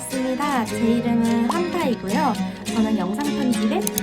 반갑습니다. 제 이름은 한타이고요. 저는 영상 편집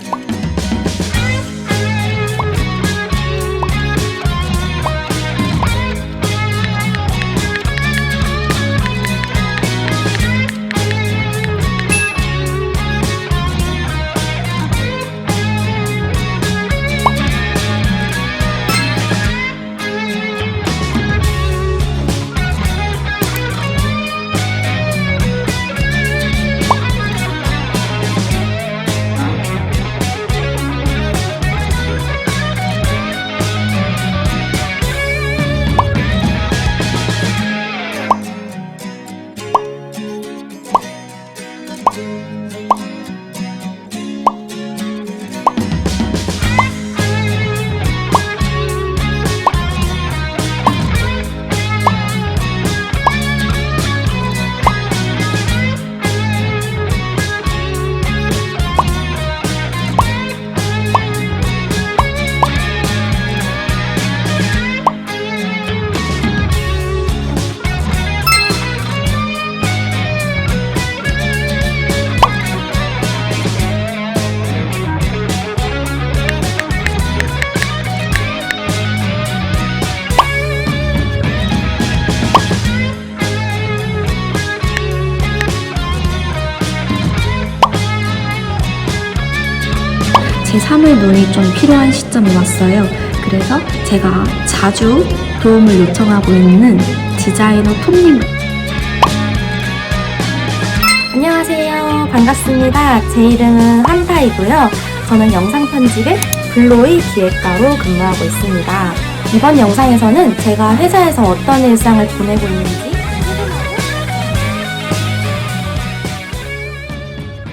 에제 사물놀이 좀 필요한 시점이 왔어요. 그래서 제가 자주 도움을 요청하고 있는 디자이너 톰님 안녕하세요. 반갑습니다. 제 이름은 한타이고요. 저는 영상 편집에 블로이 기획가로 근무하고 있습니다. 이번 영상에서는 제가 회사에서 어떤 일상을 보내고 있는지